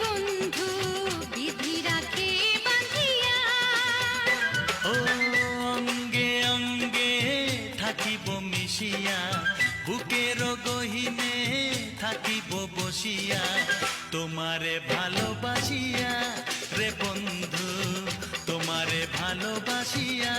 বন্ধু বিধি রাখে বাঁধিয়া। ও অঙ্গে অঙ্গে থাকিব বুকের গহিনে থাকিব বসিয়া। তোমারে ভালোবাসিয়া রে বন্ধু, তোমারে ভালোবাসিয়া।